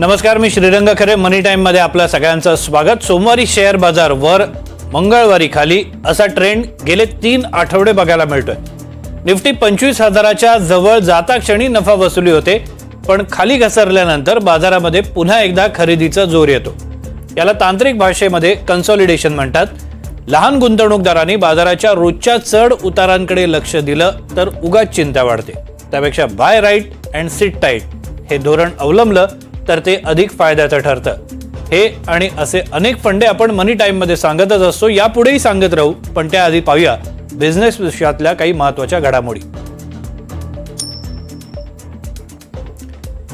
नमस्कार मी श्रीरंग खरे. मनी टाईममध्ये आपलं सगळ्यांचं स्वागत. सोमवारी शेअर बाजार वर मंगळवारी खाली. असा ट्रेंड गेले तीन आठवडे बघायला मिळतोय. निफ्टी पंचवीस हजाराच्या जवळ जाता क्षणी नफा वसुली होते पण खाली घसरल्यानंतर बाजारामध्ये पुन्हा एकदा खरेदीचा जोर येतो. याला तांत्रिक भाषेमध्ये कन्सॉलिडेशन म्हणतात. लहान गुंतवणूकदारांनी बाजाराच्या रोजच्या चढ उतारांकडे लक्ष दिलं तर उगाच चिंता वाढते. त्यापेक्षा buy right and sit tight हे धोरण अवलंबलं तर ते अधिक फायद्याचं ठरतं. हे आणि असे अनेक फंडे आपण मनी टाईममध्ये सांगतच असतो यापुढेही सांगत राहू पण त्याआधी पाहूया बिझनेस विषयातल्या काही महत्त्वाच्या घडामोडी.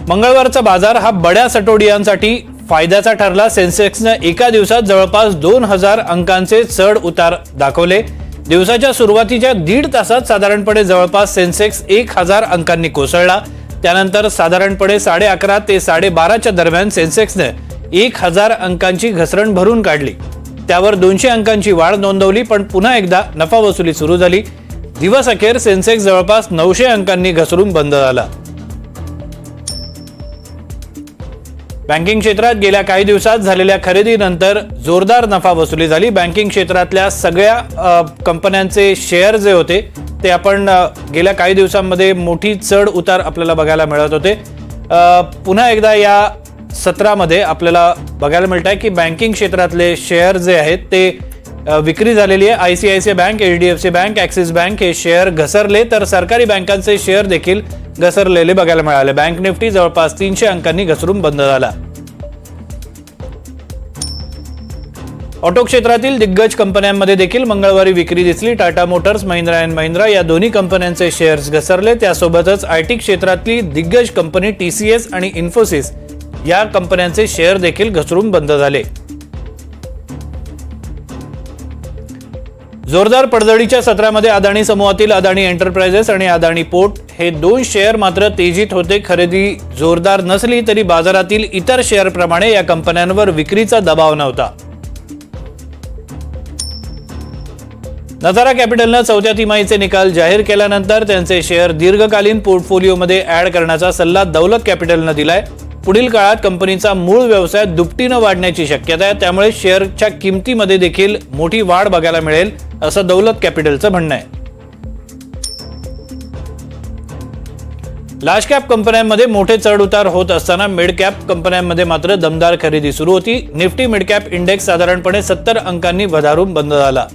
मंगळवारचा बाजार हा बड्या सटोडियांसाठी फायद्याचा ठरला. सेन्सेक्सनं एका दिवसात जवळपास दोन हजार अंकांचे चढ उतार दाखवले. दिवसाच्या सुरुवातीच्या दीड तासात साधारणपणे जवळपास सेन्सेक्स एक हजार अंकांनी कोसळला. त्यानंतर साधारणपणे साडे अकरा ते साडेबाराच्या दरम्यान सेन्सेक्सने एक हजार अंकांची घसरण भरून काढली. त्यावर दोनशे अंकांची वाढ नोंदवली पण पुन्हा एकदा नफा वसुली सुरू झाली. दिवस अखेर सेन्सेक्स जवळपास नऊशे अंकांनी घसरून बंद झाला. बँकिंग क्षेत्रात गेल्या काही दिवसात झालेल्या खरेदीनंतर जोरदार नफा वसुली झाली. बँकिंग क्षेत्रातल्या सगळ्या कंपन्यांचे शेअर जे होते ते आपण गेल्या काही दिवसांमध्ये मोठी चढ उतार आपल्याला बघायला मिळत होते. पुन्हा एकदा या सत्रामध्ये आपल्याला बघायला मिळत आहे की बँकिंग क्षेत्रातले शेअर जे आहेत ते विक्री झालेली आहे. I C I C I bank H D F C bank Axis bank हे शेअर घसरले तर सरकारी बँकांचे शेअर देखील घसरलेले बघायला मिळाले. बँक निफ्टी जवळपास तीनशे अंकांनी घसरून बंद झाला. ऑटो क्षेत्रातील दिग्गज कंपन्यांमध्ये देखील मंगळवारी विक्री दिसली. टाटा मोटर्स महिंद्रा अँड महिंद्रा या दोन्ही कंपन्यांचे शेअर्स घसरले. त्यासोबतच आय टी क्षेत्रातली दिग्गज कंपनी टी सी एस आणि इन्फोसिस या कंपन्यांचे शेअर देखील घसरून बंद झाले. जोरदार पडझडीच्या सत्रामध्ये अदाणी समूहातील अदाणी एंटरप्राइजेस आणि अदाणी पोर्ट हे दोन शेअर मात्र तेजीत होते. खरेदी जोरदार नसली तरी बाजारातील इतर शेअरप्रमाणे या कंपन्यांवर विक्रीचा दबाव नव्हता. नजारा कॅपिटलनं चौथ्या तिमाहीचे निकाल जाहीर केल्यानंतर त्यांचे शेअर दीर्घकालीन पोर्टफोलिओमध्ये ऍड करण्याचा सल्ला दौलत कॅपिटलनं दिलाय. पुढील काळात कंपनीचा मूळ व्यवसाय दुपटीनं वाढण्याची शक्यता आहे. त्यामुळे शेअरच्या किमतीमध्ये देखील मोठी वाढ बघायला मिळेल असं दौलत कॅपिटलचं म्हणणं आहे. लार्ज कॅप कंपन्यांमध्ये मोठे चढ उतार होत असताना मिड कॅप कंपन्यांमध्ये मात्र दमदार खरेदी सुरू होती. निफ्टी मिड कॅप इंडेक्स साधारणपणे सत्तर अंकांनी वधारून बंद झाला.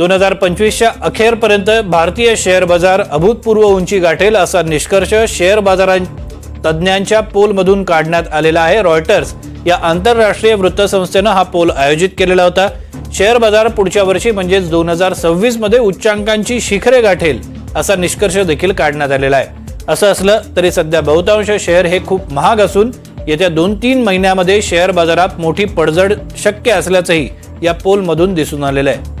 दोन हजार पंचवीसच्या अखेरपर्यंत भारतीय शेअर बाजार अभूतपूर्व उंची गाठेल असा निष्कर्ष शेअर बाजारां तज्ज्ञांच्या पोलमधून काढण्यात आलेला आहे. रॉयटर्स या आंतरराष्ट्रीय वृत्तसंस्थेनं हा पोल आयोजित केलेला होता. शेअर बाजार पुढच्या वर्षी म्हणजेच दोन हजार सव्वीसमध्ये उच्चांकांची शिखरे गाठेल असा निष्कर्ष देखील काढण्यात आलेला आहे. असं असलं तरी सध्या बहुतांश शेअर हे खूप महाग असून येत्या दोन तीन महिन्यामध्ये शेअर बाजारात मोठी पडझड शक्य असल्याचंही या पोलमधून दिसून आलेलं आहे.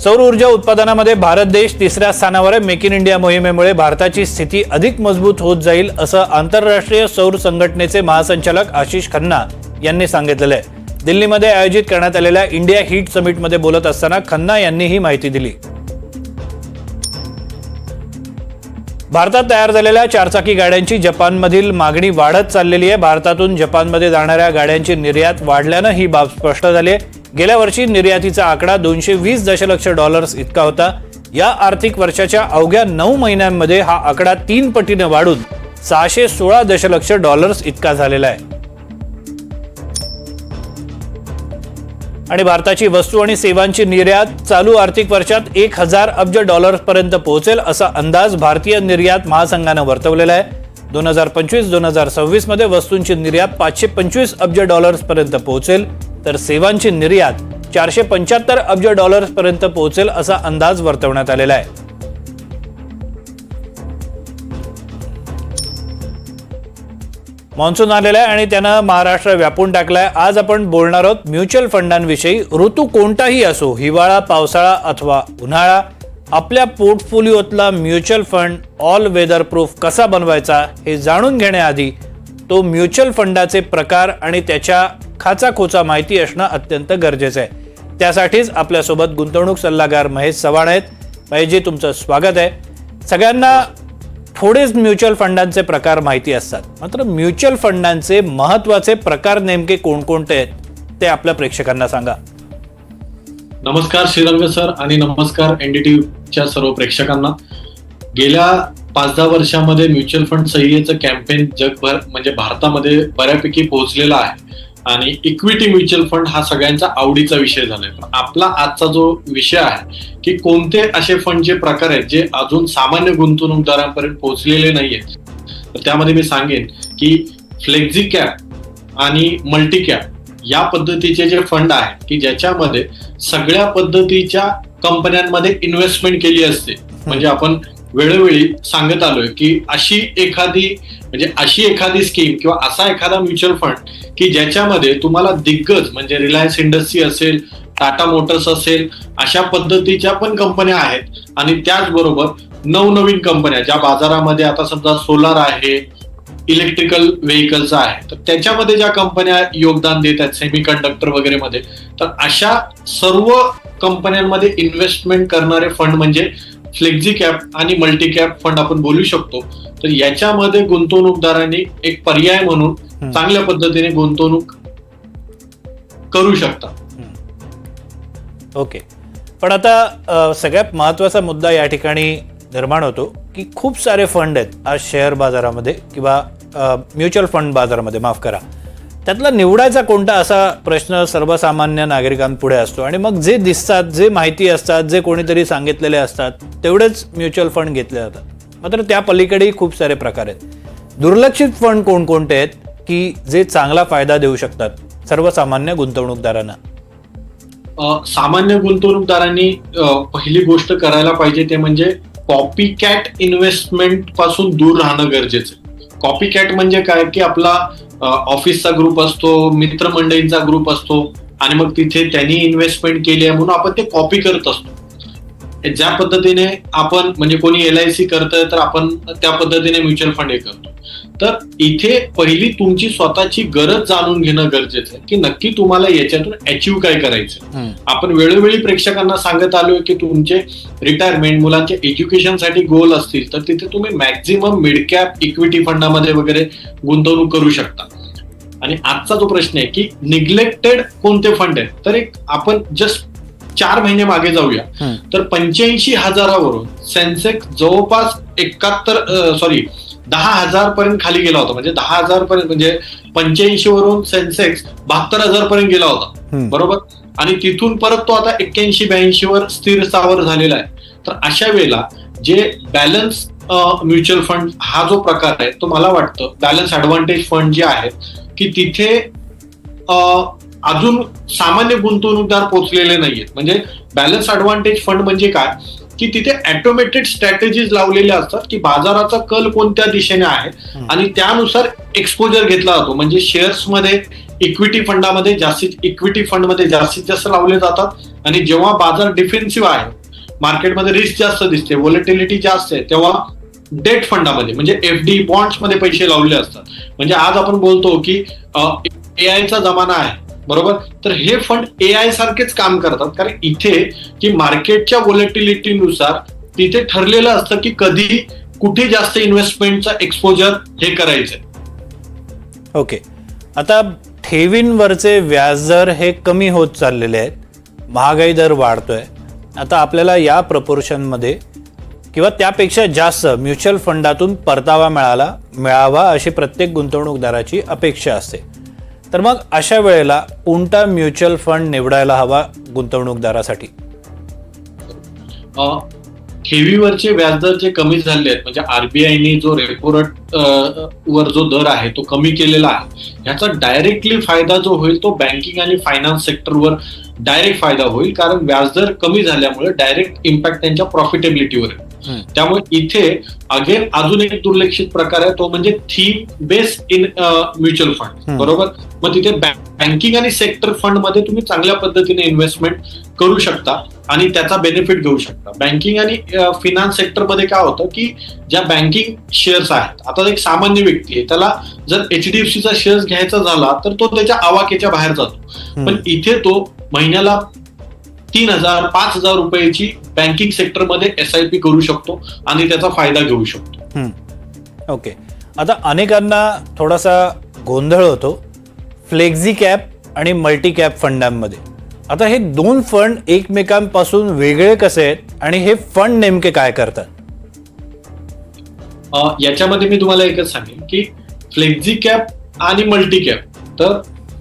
सौर ऊर्जा उत्पादनामध्ये भारत देश तिसऱ्या स्थानावर आहे. मेक इन इंडिया मोहिमेमुळे भारताची स्थिती अधिक मजबूत होत जाईल असं आंतरराष्ट्रीय सौर संघटनेचे महासंचालक आशिष खन्ना यांनी सांगितलेलं आहे. दिल्लीमध्ये आयोजित करण्यात आलेल्या इंडिया हीट समिटमध्ये बोलत असताना खन्ना यांनी ही माहिती दिली. भारतात तयार झालेल्या चारचाकी गाड्यांची जपानमधील मागणी वाढत चाललेली आहे. भारतातून जपानमध्ये जाणाऱ्या गाड्यांची निर्यात वाढल्यानं ही बाब स्पष्ट झाली आहे. गेल्या वर्षी निर्यातीचा आकडा दोनशे वीस दशलक्ष डॉलर्स इतका होता. या आर्थिक वर्षाच्या अवघ्या नऊ महिन्यांमध्ये हा आकडा तीन पटीने वाढून सहाशे सोळा दशलक्ष डॉलर्स इतका झालेला आहे. आणि भारताची वस्तू आणि सेवांची निर्यात चालू आर्थिक वर्षात एक हजार अब्ज डॉलर्सपर्यंत पोहोचेल असा अंदाज भारतीय निर्यात महासंघानं वर्तवलेला आहे. दोन हजार पंचवीस दोन हजार सव्वीसमध्ये वस्तूंची निर्यात पाचशे पंचवीस अब्ज डॉलर्सपर्यंत पोहोचेल. तर सेवांची निर्यात चारशे पंच्याहत्तर अब्ज डॉलर्सपर्यंत पोहोचेल असा अंदाज वर्तवण्यात आलेला आहे. मान्सून आलेला आहे आणि त्यानं महाराष्ट्र व्यापून टाकलाय. आज आपण बोलणार आहोत म्युच्युअल फंडांविषयी. ऋतू कोणताही असो हिवाळा पावसाळा अथवा उन्हाळा आपल्या पोर्टफोलिओतला mutual fund all weather proof कसा बनवायचा हे जाणून घेण्याआधी तो म्युच्युअल फंडाचे प्रकार आणि त्याच्या खाचाखोचा माहिती असणं अत्यंत गरजेचं आहे. त्यासाठीच आपल्यासोबत गुंतवणूक सल्लागार महेश चव्हाण आहेत. पाहिजे तुमचं स्वागत आहे. सगळ्यांना थोडेच म्युच्युअल फंडांचे प्रकार माहिती असतात. मात्र म्युच्युअल फंडांचे महत्त्वाचे प्रकार नेमके कोणकोणते आहेत ते आपल्या प्रेक्षकांना सांगा. नमस्कार श्रीरंग सर आणि नमस्कार एनडीटीव्हीच्या सर्व प्रेक्षकांना. गेल्या पाच दहा वर्षामध्ये म्युच्युअल फंड सह्येचं कॅम्पेन जगभर म्हणजे भारतामध्ये बऱ्यापैकी पोहोचलेला आहे. आणि इक्विटी म्युच्युअल फंड हा सगळ्यांचा आवडीचा विषय झालाय. पण आपला आजचा जो विषय आहे की कोणते असे फंड जे प्रकार आहेत जे अजून सामान्य गुंतवणूकदारांपर्यंत पोहोचलेले नाहीयेत. तर त्यामध्ये मी सांगेन की फ्लेक्झी कॅप आणि मल्टी कॅप या पद्धतीचे जे फंड आहेत की ज्याच्यामध्ये सगळ्या पद्धतीच्या कंपन्यांमध्ये इन्व्हेस्टमेंट केली असते. म्हणजे आपण वेळोवेळी सांगत आलोय की अशी एखादी म्हणजे अशी एखादी स्कीम किंवा असा एखादा म्युच्युअल फंड की ज्याच्यामध्ये तुम्हाला दिग्गज म्हणजे रिलायन्स इंडस्ट्री असेल टाटा मोटर्स असेल अशा पद्धतीच्या पण कंपन्या आहेत. आणि त्याचबरोबर नवनवीन कंपन्या ज्या बाजारामध्ये आता समजा सोलार आहे इलेक्ट्रिकल व्हेकल्स आहे. तर त्याच्यामध्ये ज्या कंपन्या योगदान देत आहेत सेमी कंडक्टर वगैरे मध्ये तर अशा सर्व कंपन्यांमध्ये इन्व्हेस्टमेंट करणारे फंड म्हणजे फ्लेक्झी कॅप आणि मल्टी कॅप फंड आपण बोलू शकतो. तर याच्यामध्ये गुंतवणूकदारांनी एक पर्याय म्हणून. चांगल्या पद्धतीने गुंतवणूक करू शकता ओके. पण आता सगळ्यात महत्त्वाचा मुद्दा या ठिकाणी निर्माण होतो की खूप सारे फंड आहेत आज शेअर बाजारामध्ये किंवा म्युच्युअल फंड बाजारामध्ये माफ करा. त्यातला निवडायचा कोणता असा प्रश्न सर्वसामान्य नागरिकांपुढे असतो आणि मग जे दिसतात जे माहिती असतात जे कोणीतरी सांगितलेले असतात तेवढेच म्युच्युअल फंड घेतले जातात मात्र त्या पलीकडेही खूप सारे प्रकार आहेत. दुर्लक्षित फंड कोणकोणते आहेत की जे चांगला फायदा देऊ शकतात सर्वसामान्य गुंतवणूकदारांना? सामान्य गुंतवणूकदारांनी पहिली गोष्ट करायला पाहिजे ते म्हणजे कॉपी कॅट इन्व्हेस्टमेंटपासून दूर राहणं गरजेचं कॉपी कॅट म्हणजे काय? की आपला ऑफिसचा ग्रुप असतो मित्रमंडळींचा ग्रुप असतो आणि मग तिथे त्यांनी इन्व्हेस्टमेंट केली आहे म्हणून आपण ते कॉपी करत असतो. ज्या पद्धतीने आपण म्हणजे कोणी एल आय सी करतंय तर आपण त्या पद्धतीने म्युच्युअल फंड हे करतो. तर इथे पहिली तुमची स्वतःची गरज जाणून घेणं गरजेचं आहे की नक्की तुम्हाला याच्यातून अचीव काय करायचं आपण वेळोवेळी प्रेक्षकांना सांगत आलोय की तुमचे रिटायरमेंट मुलांच्या एज्युकेशनसाठी गोल असतील तर तिथे तुम्ही मॅक्झिमम मिड कॅप इक्विटी फंडामध्ये वगैरे गुंतवणूक करू शकता. आणि आजचा जो प्रश्न आहे की निग्लेक्टेड कोणते फंड आहेत? तर एक आपण जस्ट चार महिने मागे जाऊया. तर पंच्याऐंशी हजारावरून सेन्सेक्स जवळपास एकाहत्तर सॉरी दहा हजार पर्यंत खाली गेला होता. म्हणजे दहा हजार पर्यंत म्हणजे पंच्याऐंशी वरून सेन्सेक्स बहात्तर हजार पर्यंत गेला होता. बरोबर? आणि तिथून परत तो आता एक्क्याऐंशी ब्याऐंशी वर स्थिर स्थावर झालेला आहे. तर अशा वेळेला जे बॅलन्स म्युच्युअल फंड हा जो प्रकार आहे तो मला वाटतं बॅलन्स ऍडव्हान्टेज फंड जे आहेत की तिथे अजून सामान्य गुंतवणूकदार पोहोचलेले नाहीयेत. म्हणजे बॅलन्स ऍडव्हान्टेज फंड म्हणजे काय? की तिथे ऑटोमेटेड स्ट्रॅटेजीज लावलेल्या असतात की बाजाराचा कल कोणत्या दिशेने आहे आणि त्यानुसार एक्सपोजर घेतला जातो. म्हणजे शेअर्समध्ये इक्विटी फंडामध्ये जास्तीत इक्विटी फंडमध्ये जास्तीत जास्त लावले जातात आणि जेव्हा बाजार डिफेन्सिव्ह आहे मार्केटमध्ये रिस्क जास्त दिसते व्हॉलेटिलिटी जास्त आहे तेव्हा डेट फंडामध्ये म्हणजे एफ डी बॉन्ड्समध्ये पैसे लावले असतात. म्हणजे आज आपण बोलतो की ए आयचा जमाना आहे. बरोबर? तर हे फंड ए आय सारखेच काम करतात. कारण इथे की मार्केटच्या वॉलेटिलिटीनुसार तिथे ठरलेलं असतं की कधी कुठे जास्त इन्व्हेस्टमेंटचा एक्सपोजर हे करायचं ओके आता ठेवींवरचे व्याजदर हे कमी होत चाललेले आहेत. महागाई दर वाढतोय. आता आपल्याला या प्रपोर्शनमध्ये किंवा त्यापेक्षा जास्त म्युच्युअल फंडातून परतावा मिळाला मिळावा अशी प्रत्येक गुंतवणूकदाराची अपेक्षा असते. तर मग अशा वेळेला कोणता म्युच्युअल फंड निवडायला हवा गुंतवणूकदारासाठी. ठेवीवरचे व्याजदर जे कमी झाले आहेत म्हणजे आरबीआयने जो रेपो रेट वर जो दर आहे तो कमी केलेला आहे ह्याचा डायरेक्टली फायदा जो होईल तो बँकिंग आणि फायनान्स सेक्टरवर डायरेक्ट फायदा होईल कारण व्याजदर कमी झाल्यामुळे डायरेक्ट इम्पॅक्ट त्यांच्या प्रॉफिटेबिलिटीवर आहे. त्यामुळे इथे अगेन अजून एक दुर्लक्षित प्रकार आहे तो म्हणजे थीम बेस इन म्युच्युअल फंड. बरोबर? मग तिथे बँकिंग आणि सेक्टर फंडमध्ये तुम्ही चांगल्या पद्धतीने इन्व्हेस्टमेंट करू शकता आणि त्याचा बेनिफिट घेऊ शकता. बँकिंग आणि फिनान्स सेक्टरमध्ये काय होतं की ज्या बँकिंग शेअर्स आहेत आता एक सामान्य व्यक्ती आहे त्याला जर एचडीएफसीचा शेअर्स घ्यायचा झाला तर तो त्याच्या आवाक्याच्या बाहेर जातो. पण इथे तो महिन्याला तीन हजार पाच हजार रुपयाची बँकिंग सेक्टरमध्ये एस आय पी करू शकतो आणि त्याचा फायदा घेऊ शकतो. ओके आता अनेकांना थोडासा गोंधळ होतो. फ्लेक्झी कॅप आणि मल्टी कॅप फंडांमध्ये. आता हे दोन फंड एकमेकांपासून वेगळे कसे आहेत आणि हे फंड नेमके काय करतात? याच्यामध्ये मी तुम्हाला एकच सांगेन की फ्लेक्झी कॅप आणि मल्टी कॅप तर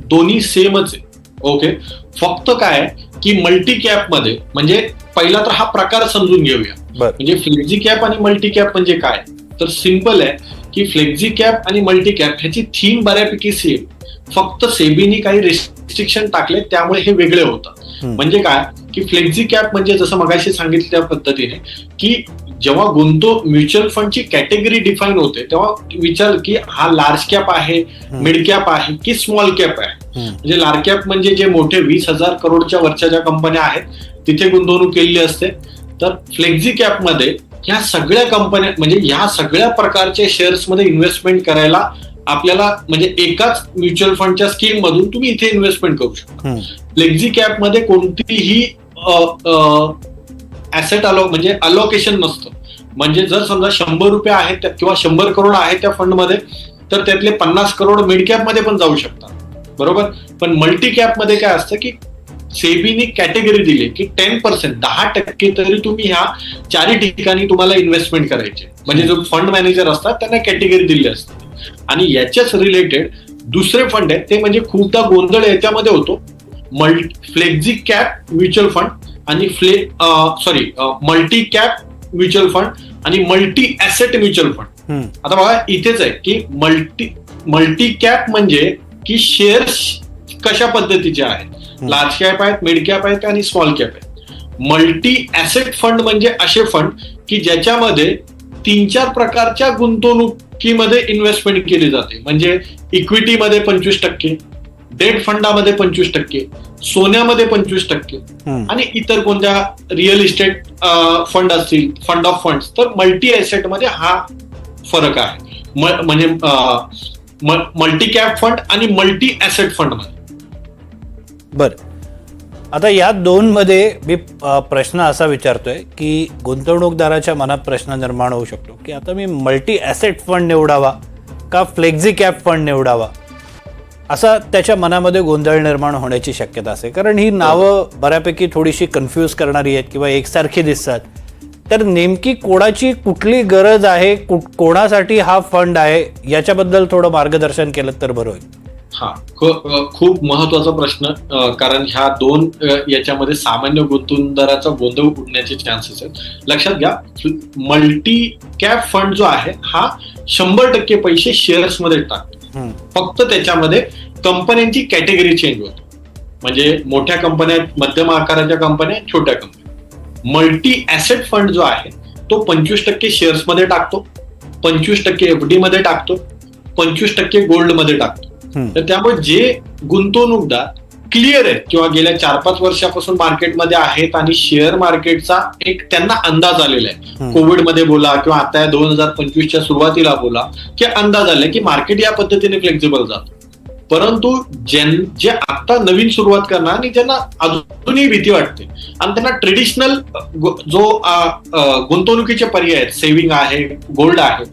दोन्ही सेमच आहे. ओके. फक्त काय की मल्टी कॅपमध्ये म्हणजे पहिला तर हा प्रकार समजून घेऊया. म्हणजे फ्लेक्झी कॅप आणि मल्टी कॅप म्हणजे काय? तर सिंपल आहे की फ्लेक्झी कॅप आणि मल्टी कॅप ह्याची थीम बऱ्यापैकी सेम फक्त सेबीनी काही रिस्ट्रिक्शन टाकले त्यामुळे हे वेगळे होतात. म्हणजे काय? की फ्लेक्झी कॅप म्हणजे जसं मगाशी सांगितलं त्या पद्धतीने की जेव्हा गुंतो म्युच्युअल फंडची कॅटेगरी डिफाईन होते तेव्हा विचार की हा लार्ज कॅप आहे मिड कॅप आहे की स्मॉल कॅप आहे. म्हणजे लार्ज कॅप म्हणजे जे मोठे वीस हजार करोडच्या वरच्या ज्या कंपन्या आहेत तिथे गुंतवणूक केलेली असते. तर फ्लेक्झी कॅपमध्ये ह्या सगळ्या कंपन्या म्हणजे ह्या सगळ्या प्रकारच्या शेअर्समध्ये इन्व्हेस्टमेंट करायला आपल्याला म्हणजे एकाच म्युच्युअल फंडच्या स्कीम मधून तुम्ही इथे इन्व्हेस्टमेंट करू शकता. फ्लेक्झी कॅपमध्ये कोणतीही ऍसेट अलो म्हणजे अलोकेशन नसतं. म्हणजे जर समजा शंभर रुपये आहेत किंवा शंभर करोड आहेत त्या फंडमध्ये तर त्यातले पन्नास करोड मिड कॅपमध्ये पण जाऊ शकतात. बरोबर? पण मल्टी कॅपमध्ये काय असतं की सेबीने कॅटेगरी दिली की टेन पर्सेंट दहा टक्के तरी तुम्ही ह्या चारही ठिकाणी तुम्हाला इन्व्हेस्टमेंट करायचे. म्हणजे जो फंड मॅनेजर असतात त्यांना कॅटेगरी दिली असते. आणि याच्याच रिलेटेड दुसरे फंड आहेत ते म्हणजे खूपदा गोंधळ याच्यामध्ये होतो. Multi flexi cap mutual fund आणि Phule sorry multi cap mutual fund आणि मल्टी ऍसेट म्युच्युअल फंड. आता बघा इथेच आहे की मल्टी मल्टी कॅप म्हणजे की शेअर्स कशा पद्धतीचे आहेत? लार्ज कॅप आहेत मिड कॅप आहेत आणि स्मॉल कॅप आहेत. मल्टी ऍसेट फंड म्हणजे असे फंड की ज्याच्यामध्ये तीन चार प्रकारच्या गुंतवणुकीमध्ये इन्व्हेस्टमेंट केली जाते. म्हणजे इक्विटीमध्ये पंचवीस टक्के डेट फंडामध्ये पंचवीस टक्के सोन्यामध्ये पंचवीस टक्के. आणि इतर कोणत्या रिअल इस्टेट फंड असतील फंड ऑफ फंड तर मल्टी ऍसेटमध्ये हा फरक आहे. म्हणजे मल्टी कॅप फंड आणि मल्टी ऍसेट फंडमध्ये. बर. आता या दोन मध्ये मी प्रश्न असा विचारतोय की गुंतवणूकदाराच्या मनात प्रश्न निर्माण होऊ शकतो. की आता मी मल्टी ॲसेट फंड निवडावा का फ्लेक्झी कॅप फंड निवडावा? असा त्याच्या मनामध्ये गोंधळ निर्माण होण्याची शक्यता असते. कारण ही नावं बऱ्यापैकी थोडीशी कन्फ्यूज करणारी आहेत किंवा एकसारखी दिसतात. तर नेमकी कोणाची कुठली गरज आहे कोणासाठी हा फंड आहे याच्याबद्दल थोडं मार्गदर्शन केलं तर बरं होईल. हा खूप महत्त्वाचा प्रश्न कारण ह्या दोन याच्यामध्ये सामान्य गुंतवणूकदाराचा गोंधळ उडण्याचे चान्सेस आहेत. लक्षात घ्या मल्टी कॅप फंड जो आहे हा शंभर टक्के पैसे शेअर्समध्ये टाकतो. फक्त त्याच्यामध्ये कंपन्यांची कॅटेगरी चेंज होते. म्हणजे मोठ्या कंपन्या मध्यम आकाराच्या कंपन्या छोट्या कंपन्या मल्टी ऍसेट फंड जो आहे तो पंचवीस टक्के शेअर्समध्ये टाकतो पंचवीस टक्के एफ डी मध्ये टाकतो पंचवीस टक्के गोल्डमध्ये टाकतो. तर त्यामुळे जे गुंतवणूकदार क्लिअर आहेत किंवा गेल्या चार पाच वर्षापासून मार्केटमध्ये आहेत आणि शेअर मार्केटचा एक त्यांना अंदाज आलेला आहे. कोविडमध्ये बोला किंवा आता दोन हजार पंचवीसच्या सुरुवातीला बोला की अंदाज आलाय की मार्केट या पद्धतीने फ्लेक्झिबल जातं परंतु ज्यां जे आता नवीन सुरुवात करणार आणि ज्यांना अजूनही भीती वाटते. आणि त्यांना ट्रेडिशनल जो गुंतवणुकीचे पर्याय आहेत सेव्हिंग आहे गोल्ड आहे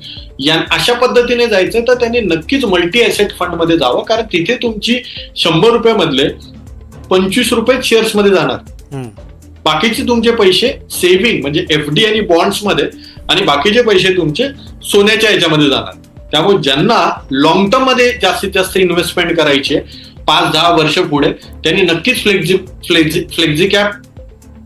या अशा पद्धतीने जायचं तर त्यांनी नक्कीच मल्टी ऍसेट फंडमध्ये जावं. कारण तिथे तुमची शंभर रुपये मधले पंचवीस रुपये शेअर्समध्ये जाणार. बाकीचे तुमचे पैसे सेव्हिंग म्हणजे एफ डी आणि बॉन्ड्समध्ये आणि बाकीचे पैसे तुमचे सोन्याच्या याच्यामध्ये जाणार. त्यामुळे ज्यांना लॉंग टर्ममध्ये जास्तीत जास्त इन्व्हेस्टमेंट करायचे पाच दहा वर्ष पुढे त्यांनी नक्कीच फ्लेक्झी फ्लेक्झी फ्लेक्झी कॅप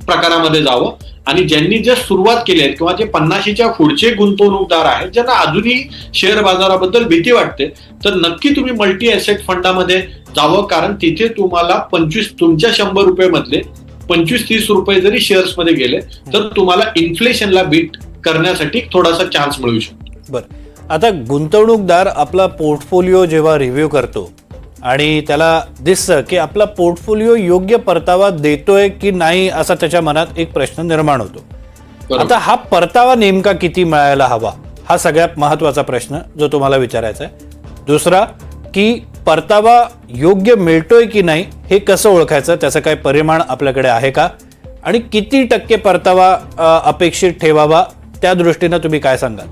प्रकारामध्ये जावं. आणि ज्यांनी जर सुरुवात केली आहे किंवा जे पन्नाशीच्या पुढचे गुंतवणूकदार आहेत ज्यांना अजूनही शेअर बाजाराबद्दल भीती वाटते तर नक्की तुम्ही मल्टी ऍसेट फंडामध्ये जावं. कारण तिथे तुम्हाला पंचवीस तुमच्या शंभर रुपये मधले पंचवीस तीस रुपये जरी शेअर्समध्ये गेले तर तुम्हाला इन्फ्लेशनला बीट करण्यासाठी थोडासा चान्स मिळू शकतो. बरं. आता गुंतवणूकदार आपला पोर्टफोलिओ जेव्हा रिव्ह्यू करतो आणि त्याला दिसतं की आपला पोर्टफोलिओ योग्य परतावा देतोय की नाही असा त्याच्या मनात एक प्रश्न निर्माण होतो. आता हा परतावा नेमका किती मिळायला हवा हा सगळ्यात महत्त्वाचा प्रश्न जो तुम्हाला विचारायचा आहे. दुसरा की परतावा योग्य मिळतोय की नाही हे कसं ओळखायचं त्याचं काय परिमाण आपल्याकडे आहे का आणि किती टक्के परतावा अपेक्षित ठेवावा त्या दृष्टीनं तुम्ही काय सांगाल?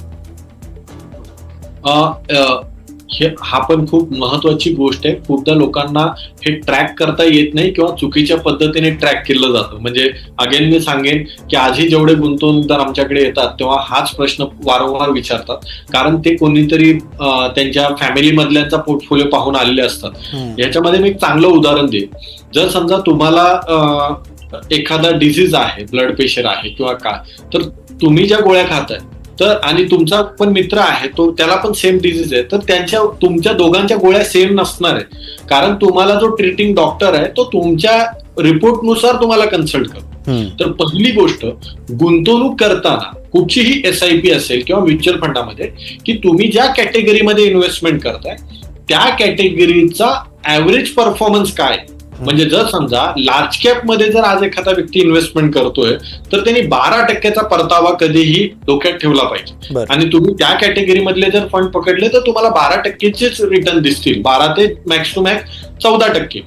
हे हा पण खूप महत्वाची गोष्ट आहे. खूपदा लोकांना हे ट्रॅक करता येत नाही किंवा चुकीच्या पद्धतीने ट्रॅक केलं जातं. म्हणजे अगेन मी सांगेन की आजही जेवढे गुंतवणूकदार आमच्याकडे येतात तेव्हा हाच प्रश्न वारंवार विचारतात. कारण ते कोणीतरी त्यांच्या फॅमिली मधल्यांचा पोर्टफोलिओ पाहून आलेले असतात. याच्यामध्ये मी एक चांगलं उदाहरण देईन. जर समजा तुम्हाला एखादा डिझीज आहे ब्लड प्रेशर आहे किंवा काय तर तुम्ही ज्या गोळ्या खाताय तर आणि तुमचा पण मित्र आहे तो त्याला पण सेम डिझीज आहे. तर त्यांच्या तुमच्या दोघांच्या गोळ्या सेम नसणार आहे. कारण तुम्हाला जो ट्रीटिंग डॉक्टर आहे तो तुमच्या रिपोर्टनुसार तुम्हाला कन्सल्ट करतो. तर पहिली गोष्ट गुंतवणूक करताना कुठचीही एस आय पी असेल किंवा म्युच्युअल फंडामध्ये की तुम्ही ज्या कॅटेगरीमध्ये इन्व्हेस्टमेंट करताय त्या कॅटेगरीचा ऍव्हरेज परफॉर्मन्स काय म्हणजे जर समजा लार्ज कॅपमध्ये जर आज एखादा व्यक्ती इन्व्हेस्टमेंट करतोय तर त्यांनी बारा टक्क्याचा परतावा कधीही डोक्यात ठेवला पाहिजे. आणि तुम्ही त्या कॅटेगरी मधले जर फंड पकडले तर तुम्हाला बारा टक्केचेच रिटर्न दिसतील. बारा ते मॅक्स टू मॅक्स चौदा टक्के.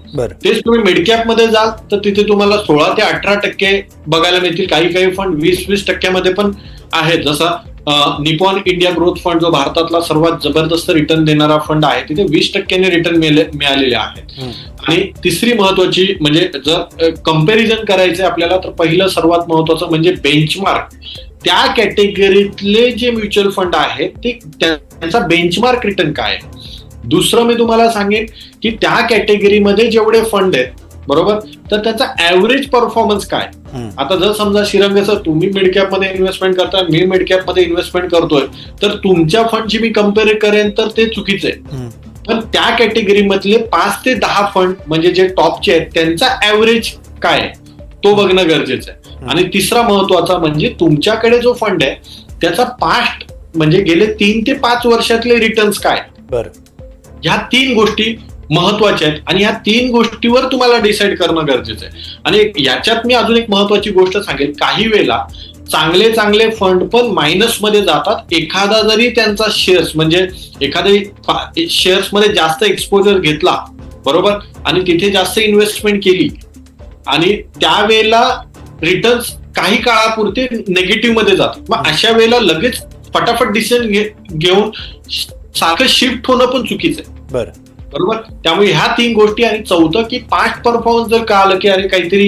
तेच तुम्ही मिडकॅपमध्ये जाल तर तिथे तुम्हाला सोळा ते अठरा टक्के बघायला मिळतील. काही काही फंड वीस वीस टक्क्यामध्ये पण आहेत. जसा निपॉन इंडिया ग्रोथ फंड जो भारतातला सर्वात जबरदस्त रिटर्न देणारा फंड आहे तिथे वीस टक्क्याने रिटर्न मिळालेले आहेत. आणि तिसरी महत्वाची म्हणजे जर कंपॅरिझन करायचं आपल्याला तर पहिलं सर्वात महत्वाचं म्हणजे बेंचमार्क त्या कॅटेगरीतले जे म्युच्युअल फंड आहेत ते त्यांचा बेंचमार्क रिटर्न काय आहे? दुसरं मी तुम्हाला सांगेन की त्या कॅटेगरीमध्ये जेवढे फंड आहेत बरोबर? तर त्याचा ऍव्हरेज परफॉर्मन्स काय. आता जर समजा श्रीरंग सर तुम्ही मिड कॅपमध्ये इन्व्हेस्टमेंट करताय मी मिड कॅपमध्ये इन्व्हेस्टमेंट करतोय तर तुमच्या फंडची मी कंपेअर करेन तर ते चुकीचं आहे. पण त्या कॅटेगरी मधले पाच ते दहा फंड म्हणजे जे टॉपचे आहेत त्यांचा ऍव्हरेज काय आहे? तो बघणं गरजेचं आहे. आणि तिसरा महत्त्वाचा म्हणजे तुमच्याकडे जो फंड आहे त्याचा पास्ट म्हणजे गेले तीन ते पाच वर्षातले रिटर्न्स काय बरं. ह्या तीन गोष्टी महत्त्वाच्या आहेत. आणि ह्या तीन गोष्टीवर तुम्हाला डिसाईड करणं गरजेचं आहे. आणि याच्यात मी अजून एक महत्वाची गोष्ट सांगेन काही वेळेला चांगले चांगले फंड पण मायनसमध्ये जातात. एखादा जरी त्यांचा शेअर्स म्हणजे एखाद्या शेअर्समध्ये जास्त एक्सपोजर घेतला बरोबर? आणि तिथे जास्त इन्व्हेस्टमेंट केली आणि त्यावेळेला रिटर्न्स काही काळापुरते नेगेटिव्हमध्ये जातात. मग अशा वेळेला लगेच फटाफट डिसिजन घेऊन सारखं शिफ्ट होणं पण चुकीचं आहे. बरं. बरोबर? त्यामुळे ह्या तीन गोष्टी आणि चौथं की पास्ट परफॉर्मन्स जर का आलं की अरे काहीतरी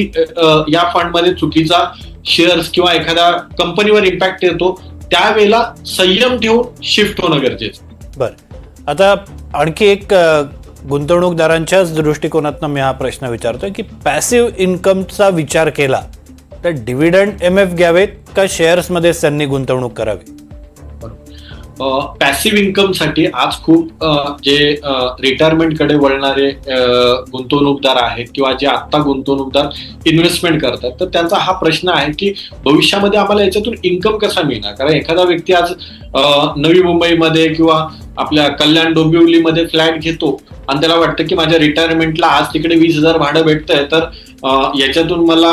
या फंडमध्ये चुकीचा शेअर्स किंवा एखाद्या कंपनीवर इम्पॅक्ट येतो त्यावेळेला संयम ठेवून शिफ्ट होणं गरजेचं बर बरं. आता आणखी एक गुंतवणूकदारांच्याच दृष्टिकोनातनं मी हा प्रश्न विचारतोय की पॅसिव्ह इन्कमचा विचार केला तर डिव्हिडंड एम एफ घ्यावेत का शेअर्समध्येच त्यांनी गुंतवणूक करावी? पॅसिव्ह इन्कमसाठी आज खूप जे रिटायरमेंटकडे वळणारे गुंतवणूकदार आहेत किंवा जे आता गुंतवणूकदार इन्व्हेस्टमेंट करतात तर त्यांचा हा प्रश्न आहे की भविष्यामध्ये आम्हाला याच्यातून इन्कम कसा मिळणार? कारण एखादा व्यक्ती आज नवी मुंबईमध्ये किंवा आपल्या कल्याण डोंबिवलीमध्ये फ्लॅट घेतो आणि त्याला वाटतं की माझ्या रिटायरमेंटला आज तिकडे वीस हजार भाडं भेटतंय तर याच्यातून मला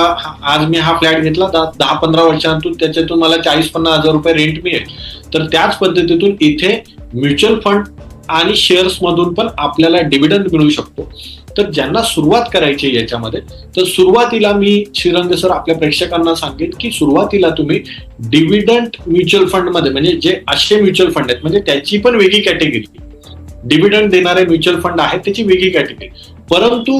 आज मी हा फ्लॅट घेतला दहा पंधरा वर्षांतून त्याच्यातून मला चाळीस पन्नास हजार रुपये रेंट मिळेल. तर त्याच पद्धतीतून इथे म्युच्युअल फंड आणि शेअर्स मधून पण आपल्याला डिव्हिडंड मिळू शकतो. तर ज्यांना सुरुवात करायची आहे याच्यामध्ये तर सुरुवातीला मी श्रीरंग सर आपल्या प्रेक्षकांना सांगेन की सुरुवातीला तुम्ही डिव्हिडंट म्युच्युअल फंडमध्ये म्हणजे जे असे म्युच्युअल फंड आहेत म्हणजे त्याची पण वेगळी कॅटेगरी. डिव्हिडंड देणारे म्युच्युअल फंड आहेत त्याची वेगळी कॅटेगरी. परंतु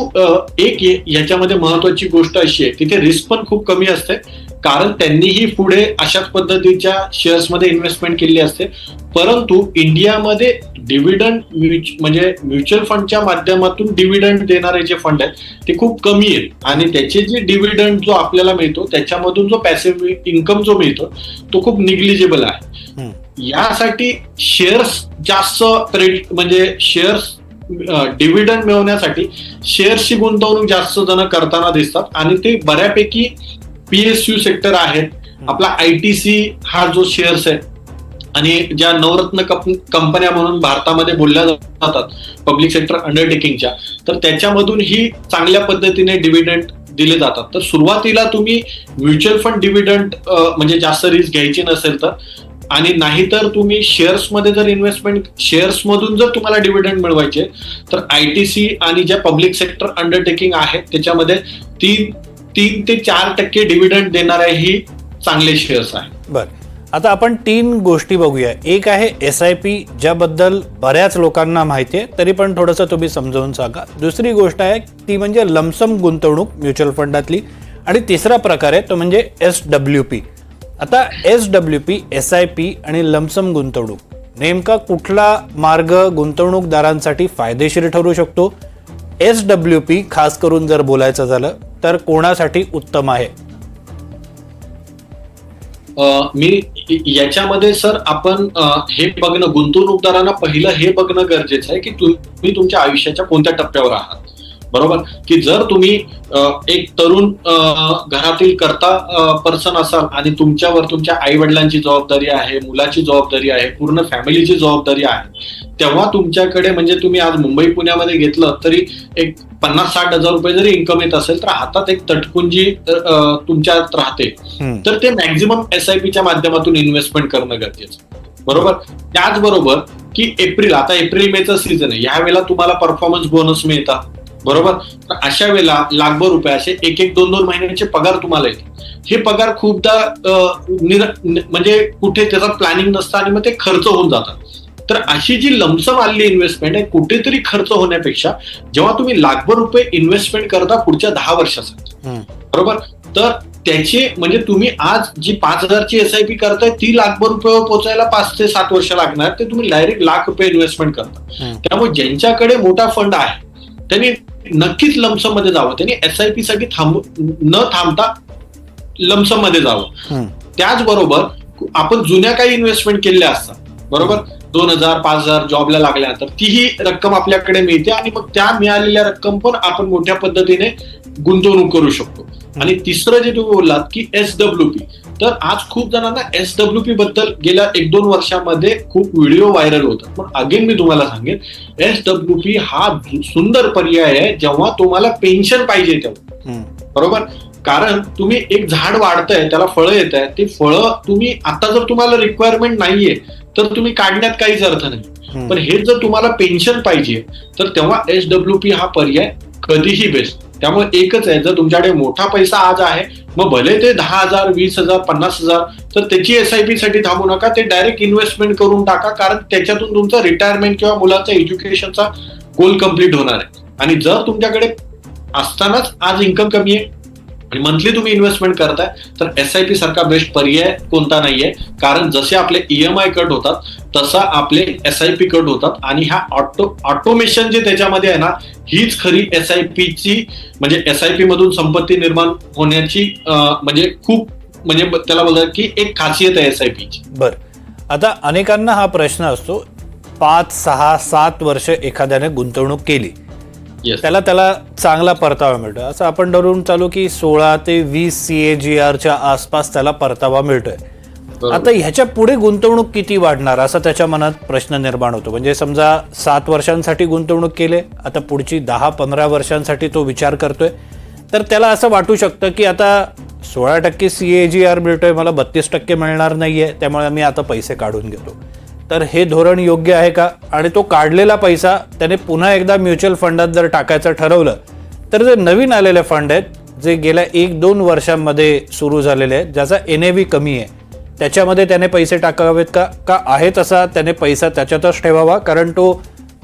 एक याच्यामध्ये महत्वाची गोष्ट अशी आहे तिथे रिस्क पण खूप कमी असते. कारण त्यांनीही पुढे अशाच पद्धतीच्या शेअर्समध्ये इन्व्हेस्टमेंट केली असते. परंतु इंडियामध्ये डिव्हिडंड म्हणजे म्युच्युअल फंडच्या माध्यमातून डिव्हिडंड देणारे जे फंड आहेत ते खूप कमी आहेत. आणि त्याचे जे डिव्हिडंड जो आपल्याला मिळतो त्याच्यामधून जो पॅसिव्ह इन्कम जो मिळतो तो खूप निग्लिजिबल आहे. यासाठी शेअर्स जास्त क्रेडिट म्हणजे शेअर्स डिव्हिडंड मिळवण्यासाठी शेअर्सची गुंतवणूक जास्त जण करताना दिसतात. आणि ते बऱ्यापैकी पीएसयू सेक्टर आहेत आपला आयटीसी हा जो शेअर्स आहे आणि ज्या नवरत्न कप- कंपन्या म्हणून भारतामध्ये बोलल्या जातात पब्लिक सेक्टर अंडरटेकिंगच्या तर त्याच्यामधून ही चांगल्या पद्धतीने डिव्हिडंड दिले जातात. तर सुरुवातीला तुम्ही म्युच्युअल फंड डिव्हिडंड म्हणजे जास्त रिस्क घ्यायची नसेल तर आणि नाहीतर तुम्ही शेअर्समध्ये जर इन्व्हेस्टमेंट शेअर्स मधून जर तुम्हाला डिव्हिडंड मिळवायचे तर आय टी सी आणि ज्या पब्लिक सेक्टर अंडरटेकिंग आहेत त्याच्यामध्ये तीन तीन ते चार टक्के डिव्हिडंड देणारे ही चांगले शेअर्स आहे. बर. आता आपण तीन गोष्टी बघूया. एक आहे एस आय पी ज्याबद्दल बऱ्याच लोकांना माहिती आहे तरी पण थोडंसं तुम्ही समजावून सांगा. दुसरी गोष्ट आहे ती म्हणजे लमसम गुंतवणूक म्युच्युअल फंडातली. आणि तिसरा प्रकार आहे तो म्हणजे एस डब्ल्यू पी आता S W P S I P आणि लमसम गुंतवणूक. नेमका कुठला मार्ग गुंतवणूकदारांसाठी फायदेशीर ठरू शकतो? एस डब्ल्यू पी खास करून जर बोलायचं झालं तर कोणासाठी उत्तम आहे? मी याच्यामध्ये सर आपण हे बघणं गुंतवणूकदारांना पहिलं हे बघणं गरजेचं आहे की तुम्ही तुमच्या आयुष्याच्या कोणत्या टप्प्यावर आहात. बरोबर? की जर तुम्ही एक तरुण घरातील करता पर्सन असाल आणि तुमच्यावर तुमच्या आई वडिलांची जबाबदारी आहे मुलाची जबाबदारी आहे पूर्ण फॅमिलीची जबाबदारी आहे तेव्हा तुमच्याकडे म्हणजे तुम्ही आज मुंबई पुण्यामध्ये घेतलं तरी एक पन्नास साठ हजार रुपये जरी इन्कम येत असेल तर हातात एक तटपुंजी अ, तुमच्यात राहते. तर ते मॅक्झिमम एस आय पीच्या माध्यमातून इन्व्हेस्टमेंट करणं गरजेचं. बरोबर? त्याचबरोबर की एप्रिल आता एप्रिल मेचा सीझन आहे. ह्या वेळेला तुम्हाला परफॉर्मन्स बोनस मिळतात. बरोबर? तर अशा वेळेला लाखभर रुपये असे एक एक दोन दोन महिन्याचे पगार तुम्हाला येतात. हे पगार खूपदा म्हणजे कुठे त्याचा प्लॅनिंग नसतं आणि मग ते खर्च होऊन जातात. तर अशी जी लमसम आलेली इन्व्हेस्टमेंट आहे कुठेतरी खर्च होण्यापेक्षा जेव्हा तुम्ही लाखभर रुपये इन्व्हेस्टमेंट करता पुढच्या दहा वर्षासाठी. बरोबर? तर त्याचे म्हणजे तुम्ही आज जी पाच हजारची एस आय पी करताय ती लाखभर रुपये पोहोचायला पाच ते सात वर्ष लागणार. ते तुम्ही डायरेक्ट लाख रुपये इन्व्हेस्टमेंट करता. त्यामुळे ज्यांच्याकडे मोठा फंड आहे त्यांनी नक्कीच लमसममध्ये जावं. त्यांनी एस आय पी साठी थांब न थांबता लमसममध्ये जावं. त्याचबरोबर आपण जुन्या काही इन्व्हेस्टमेंट केलेल्या असतात. बरोबर? दोन हजार पाच हजार जॉबला लागल्यानंतर तीही रक्कम आपल्याकडे मिळते आणि मग त्या मिळालेल्या रक्कम पण आपण मोठ्या पद्धतीने गुंतवणूक करू शकतो. आणि तिसरं जे तुम्ही बोललात की एस डब्ल्यू पी तर आज खूप जणांना एस डब्ल्यू पी बद्दल गेल्या एक दोन वर्षामध्ये खूप व्हिडिओ व्हायरल होतात. पण अगेन मी तुम्हाला सांगेन एस डब्ल्यू पी हा सुंदर पर्याय आहे जेव्हा तुम्हाला पेन्शन पाहिजे तेव्हा. बरोबर? कारण तुम्ही एक झाड वाढतंय त्याला फळं येत आहे ते फळं तुम्ही आता जर तुम्हाला रिक्वायरमेंट नाहीये तर तुम्ही काढण्यात काहीच अर्थ नाही. पण हे जर तुम्हाला पेन्शन पाहिजे तर तेव्हा एस डब्ल्यू पी हा पर्याय कधीही बेस्ट त्यामुळे एकच आहे जर तुमच्याकडे मोठा पैसा आज आहे मग भले ते दहा हजार वीस हजार पन्नास हजार तर त्याची एस आय पी साठी थांबू नका ते डायरेक्ट इन्व्हेस्टमेंट करून टाका कारण त्याच्यातून तुमचं रिटायरमेंट किंवा मुलाचा एज्युकेशनचा गोल कंप्लीट होणार आहे. आणि जर तुमच्याकडे असतानाच आज इन्कम कमी आहे आणि मंथली तुम्ही इन्व्हेस्टमेंट करताय तर एस आय पी सारखा बेस्ट पर्याय कोणता नाहीये. कारण जसे आपले ईएमआय कट होतात तसा आपले एस आय पी कट होतात. आणि ह्या ऑटो ऑटोमेशन जे त्याच्यामध्ये आहे ना हीच खरी एस आय पीची म्हणजे एस आय पी मधून संपत्ती निर्माण होण्याची म्हणजे खूप म्हणजे त्याला बोलतात की एक खासियत आहे एस आय पीची बर. आता अनेकांना हा प्रश्न असतो पाच सहा सात वर्ष एखाद्याने गुंतवणूक केली. येस त्याला त्याला चांगला परतावा मिळतो असं आपण धरून चालू की सोळा ते वीस सी ए जी आरच्या आसपास त्याला परतावा मिळतोय. आता ह्याच्या पुढे गुंतवणूक किती वाढणार? असा त्याच्या मनात प्रश्न निर्माण होतो. म्हणजे समजा सात वर्षांसाठी गुंतवणूक केले आता पुढची दहा पंधरा वर्षांसाठी तो विचार करतोय. तर त्याला असं वाटू शकतं की आता सोळा टक्के सी ए जी आर मिळतोय मला बत्तीस टक्के मिळणार नाहीये त्यामुळे मी आता पैसे काढून घेतो. तर हे धोरण योग्य आहे का? आणि तो काढलेला पैसा त्याने पुन्हा एकदा म्युच्युअल फंडात जर टाकायचं ठरवलं तर जे नवीन आलेले फंड आहेत जे गेल्या एक दोन वर्षांमध्ये सुरू झालेले आहेत ज्याचा एन ए व्ही कमी आहे त्याच्यामध्ये त्याने पैसे टाकावेत का? का आहे तसा त्याने पैसा त्याच्यातच ठेवावा? कारण तो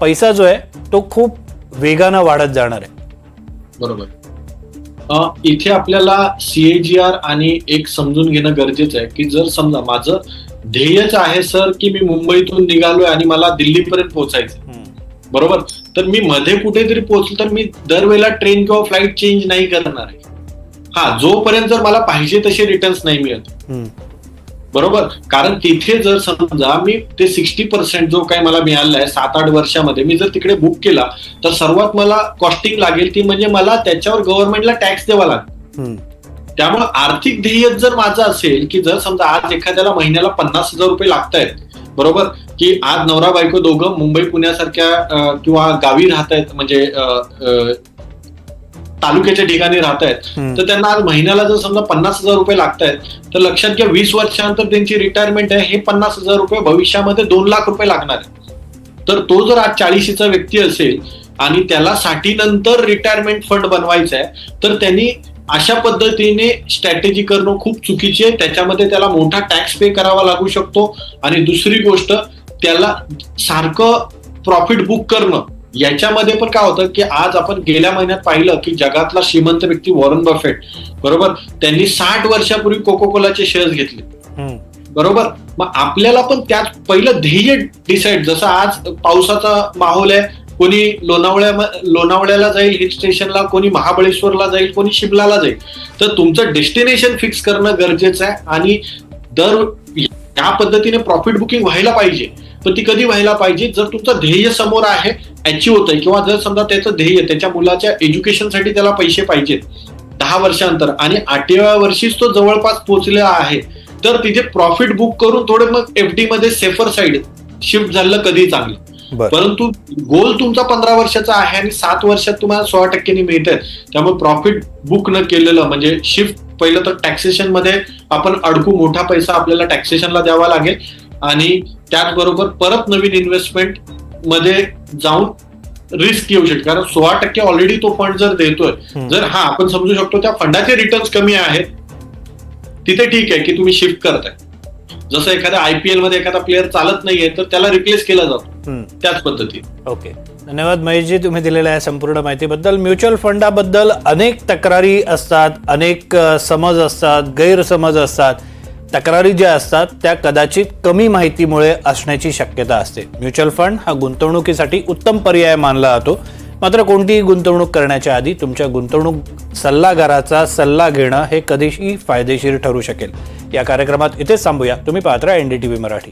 पैसा जो आहे तो खूप वेगानं वाढत जाणार आहे. बरोबर. इथे आपल्याला सीएजीआर आणि एक समजून घेणं गरजेचं आहे की जर समजा माझं ध्येयच आहे सर की मी मुंबईतून निघालोय आणि मला दिल्लीपर्यंत पोहोचायचं बरोबर? तर मी मध्ये कुठेतरी पोहोचलो तर मी दरवेळेला ट्रेन किंवा फ्लाईट चेंज नाही करणार आहे. हा जोपर्यंत जर मला पाहिजे तसे रिटर्न्स नाही मिळत. बरोबर? कारण तिथे जर समजा मी ते सिक्स्टी पर्सेंट जो काही मला मिळाला आहे सात आठ वर्षामध्ये मी जर तिकडे बुक केला तर सर्वात मला कॉस्टिंग लागेल ती म्हणजे मला त्याच्यावर गव्हर्नमेंटला टॅक्स द्यावा लागेल. त्यामुळे आर्थिक ध्येय जर माझं असेल की जर समजा आज एखाद्याला महिन्याला पन्नास हजार रुपये लागतायत बरोबर की आज नवरा बायको दोघं मुंबई पुण्यासारख्या किंवा गावी राहत आहेत म्हणजे तालुक्याच्या ठिकाणी राहत आहेत. तर त्यांना आज महिन्याला जर समजा पन्नास हजार रुपये लागतायत तर लक्षात घ्या वीस वर्षानंतर त्यांची रिटायरमेंट आहे हे पन्नास हजार रुपये भविष्यामध्ये दोन लाख रुपये लागणार आहे तर तो जर आज चाळीशीचा व्यक्ती असेल आणि त्याला साठी नंतर रिटायरमेंट फंड बनवायचा आहे तर त्यांनी अशा पद्धतीने स्ट्रॅटेजी करणं खूप चुकीची आहे. त्याच्यामध्ये त्याला मोठा टॅक्स पे करावा लागू शकतो. आणि दुसरी गोष्ट त्याला सारखं प्रॉफिट बुक करणं. याच्यामध्ये पण काय होतं की आज आपण गेल्या महिन्यात पाहिलं की जगातला श्रीमंत व्यक्ती वॉरन बफेट बरोबर? त्यांनी साठ वर्षापूर्वी कोको कोलाचे शेअर्स घेतले. बरोबर? मग आपल्याला पण त्यात पहिलं ध्येय डिसाईड जसं आज पावसाचा माहोल आहे कोणी लोणावळ्या लोणावळ्याला जाईल हिल स्टेशनला कोणी महाबळेश्वरला जाईल कोणी शिमलाला जाईल. तर तुमचं डेस्टिनेशन फिक्स करणं गरजेचं आहे आणि दर या पद्धतीने प्रॉफिट बुकिंग व्हायला पाहिजे. पण ती कधी व्हायला पाहिजे? जर तुमचं ध्येय समोर आहे अचीव्ह होत आहे किंवा जर समजा त्याचं ध्येय त्याच्या मुलाच्या एज्युकेशनसाठी त्याला पैसे पाहिजेत दहा वर्षांतर आणि आठव्या वर्षीच तो जवळपास पोहोचलेला आहे तर तिथे प्रॉफिट बुक करून थोडं मग एफ डी मध्ये सेफर साईड शिफ्ट झालं कधी चांगलं. परंतु गोल तुमचा पंधरा वर्षाचा आहे आणि सात वर्षात तुम्हाला सोळा टक्क्यांनी मिळत त्यामुळे प्रॉफिट बुक न केलेलं म्हणजे शिफ्ट पहिलं तर टॅक्सेशनमध्ये आपण अडकू मोठा पैसा आपल्याला टॅक्सेशनला द्यावा लागेल. आणि त्याचबरोबर परत नवीन इन्व्हेस्टमेंटमध्ये जाऊन रिस्क येऊ शकते. कारण सोळा टक्के ऑलरेडी तो फंड जर देतोय. जर हा आपण समजू शकतो त्या फंडाचे रिटर्न्स कमी आहेत तिथे ठीक आहे की तुम्ही शिफ्ट करताय. जसं एखाद्या आयपीएलमध्ये एखादा प्लेअर चालत नाहीये तर त्याला रिप्लेस केला जातो. त्याच पद्धतीने ओके धन्यवाद महेशजी तुम्ही दिलेल्या या संपूर्ण माहितीबद्दल. म्युच्युअल फंडाबद्दल अनेक तक्रारी असतात अनेक समज असतात गैरसमज असतात. तक्रारी ज्या असतात त्या कदाचित कमी माहितीमुळे असण्याची शक्यता असते. म्युच्युअल फंड हा गुंतवणुकीसाठी उत्तम पर्याय मानला जातो. मात्र कोणतीही गुंतवणूक करण्याच्या आधी तुमच्या गुंतवणूक सल्लागाराचा सल्ला घेणं हे कधीही फायदेशीर ठरू शकेल. या कार्यक्रमात इथेच थांबूया. तुम्ही पाहत राहा एनडीटीव्ही मराठी.